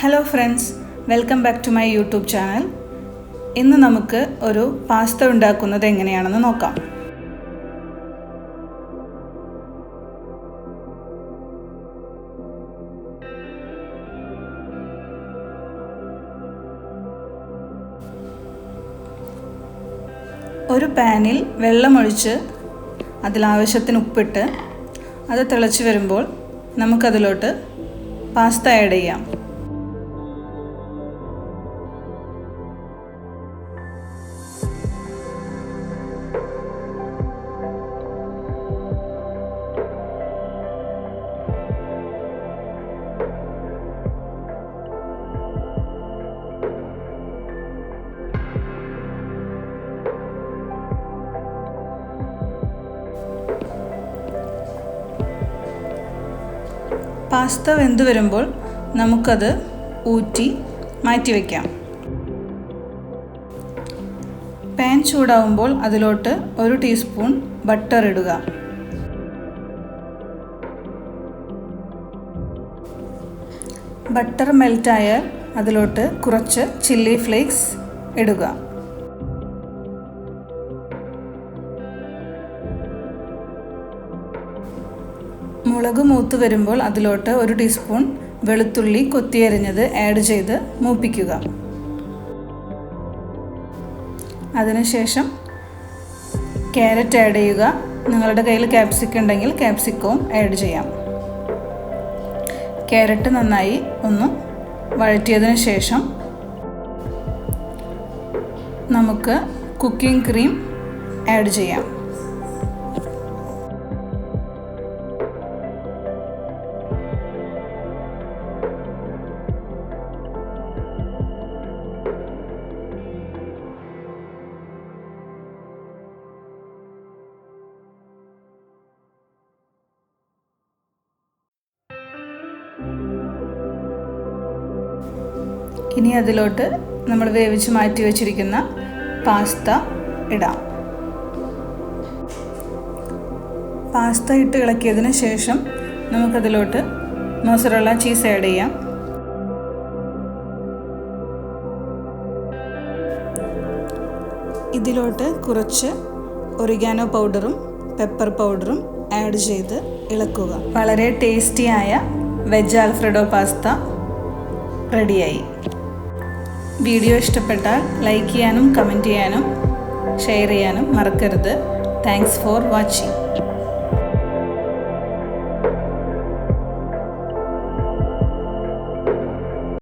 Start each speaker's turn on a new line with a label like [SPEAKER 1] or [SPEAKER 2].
[SPEAKER 1] Hello friends welcome back to my YouTube channel ഇന്ന് നമുക്ക് ഒരു പാസ്ത ഉണ്ടാക്കുന്നത് എങ്ങനെയാണെന്ന് നോക്കാം. ഒരു പാനിൽ വെള്ളമൊഴിച്ച് അതിലാവശ്യത്തിന് ഉപ്പിട്ട് അത് തിളച്ച് വരുമ്പോൾ നമുക്കതിലോട്ട് പാസ്ത ആഡ് ചെയ്യാം. പാസ്ത വെന്ത് വരുമ്പോൾ നമുക്കത് ഊറ്റി മാറ്റി വയ്ക്കാം പാൻ ചൂടാവുമ്പോൾ അതിലോട്ട് ഒരു ടീസ്പൂൺ ബട്ടർ ഇടുക. ബട്ടർ മെൽറ്റായാൽ അതിലോട്ട് കുറച്ച് ചില്ലി ഫ്ലേക്സ് ഇടുക. മുളക് മൂത്ത് വരുമ്പോൾ അതിലോട്ട് ഒരു ടീസ്പൂൺ വെളുത്തുള്ളി കൊത്തിയരിഞ്ഞത് ആഡ് ചെയ്ത് മൂപ്പിക്കുക. അതിനുശേഷം ക്യാരറ്റ് ആഡ് ചെയ്യുക. നിങ്ങളുടെ കയ്യിൽ ക്യാപ്സിക്ക ഉണ്ടെങ്കിൽ ക്യാപ്സിക്കവും ആഡ് ചെയ്യാം. ക്യാരറ്റ് നന്നായി ഒന്ന് വഴറ്റിയതിന് ശേഷം നമുക്ക് കുക്കിംഗ് ക്രീം ആഡ് ചെയ്യാം. ഇനി അതിലോട്ട് നമ്മൾ വേവിച്ച് മാറ്റി വെച്ചിരിക്കുന്ന പാസ്ത ഇടാം. പാസ്ത ഇട്ട് ഇളക്കിയതിന് ശേഷം നമുക്കതിലോട്ട് മൊസറോള ചീസ് ആഡ് ചെയ്യാം. ഇതിലോട്ട് കുറച്ച് ഒറിഗാനോ പൗഡറും പെപ്പർ പൗഡറും ആഡ് ചെയ്ത് ഇളക്കുക. വളരെ ടേസ്റ്റിയായ വെജ് ആൽഫ്രഡോ പാസ്ത റെഡിയായി. വീഡിയോ ഇഷ്ടപ്പെട്ടാൽ ലൈക്ക് ചെയ്യാനും കമന്റ് ചെയ്യാനും ഷെയർ ചെയ്യാനും മറക്കരുത്. Thanks for watching